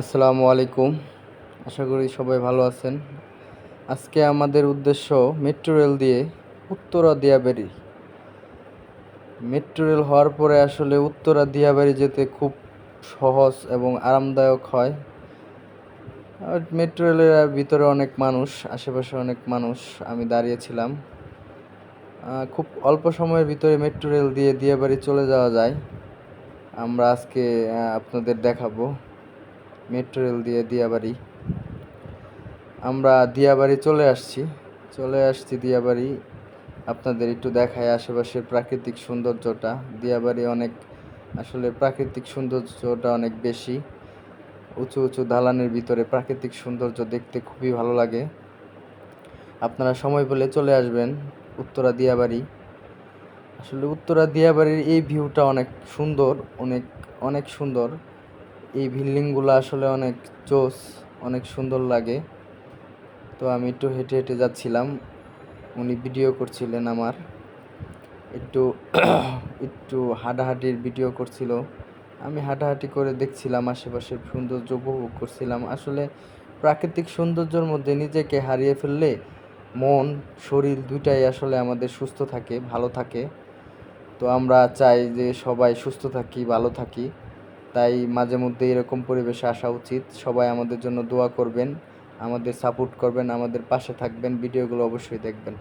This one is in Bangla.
আসসালামু আলাইকুম। আশা করি সবাই ভালো আছেন। আজকে আমাদের উদ্দেশ্য মেট্রো রেল দিয়ে উত্তরা দিয়াবাড়ি। মেট্রো রেল হওয়ার পরে আসলে উত্তরা দিয়াবাড়ি যেতে খুব সহজ এবং আরামদায়ক হয়। মেট্রো রেলের ভিতরে অনেক মানুষ, আশেপাশে অনেক মানুষ আমি দাঁড়িয়েছিলাম। খুব অল্প সময়ের ভিতরে মেট্রো রেল দিয়ে দিয়াবাড়ি চলে যাওয়া যায়। আমরা আজকে আপনাদের দেখাবো। মেট্রো রেল দিয়ে দিয়াবাড়ি। আমরা দিয়াবাড়ি চলে আসছি। চলে আসছি দিয়াবাড়ি। আপনাদের একটু দেখায় আশেপাশের প্রাকৃতিক সৌন্দর্যটা। দিয়াবাড়ি অনেক, আসলে প্রাকৃতিক সৌন্দর্যটা অনেক বেশি। উঁচু উঁচু দালানের ভিতরে প্রাকৃতিক সৌন্দর্য দেখতে খুবই ভালো লাগে। আপনারা সময় পেলে চলে আসবেন উত্তরা দিয়াবাড়ি। আসলে উত্তরা দিয়াবাড়ির এই ভিউটা অনেক সুন্দর, অনেক অনেক সুন্দর। এই বিল্ডিংগুলো আসলে অনেক জোস অনেক সুন্দর লাগে। তো আমি একটু হেঁটে হেঁটে যাচ্ছিলাম। উনি ভিডিও করছিলেন আমার। একটু একটু হাঁটাহাঁটির ভিডিও করছিল। আমি হাঁটাহাঁটি করে দেখছিলাম আশেপাশের সৌন্দর্য উপভোগ করছিলাম। আসলে প্রাকৃতিক সৌন্দর্যের মধ্যে নিজেকে হারিয়ে ফেললে মন, শরীর দুইটাই আসলে আমাদের সুস্থ থাকে, ভালো থাকে। তো আমরা চাই যে সবাই সুস্থ থাকি, ভালো থাকি। তাই মাঝে মধ্যে এরকম পরিবেশে আসা উচিত। সবাই আমাদের জন্য দোয়া করবেন, আমাদের সাপোর্ট করবেন, আমাদের পাশে থাকবেন, ভিডিওগুলো অবশ্যই দেখবেন।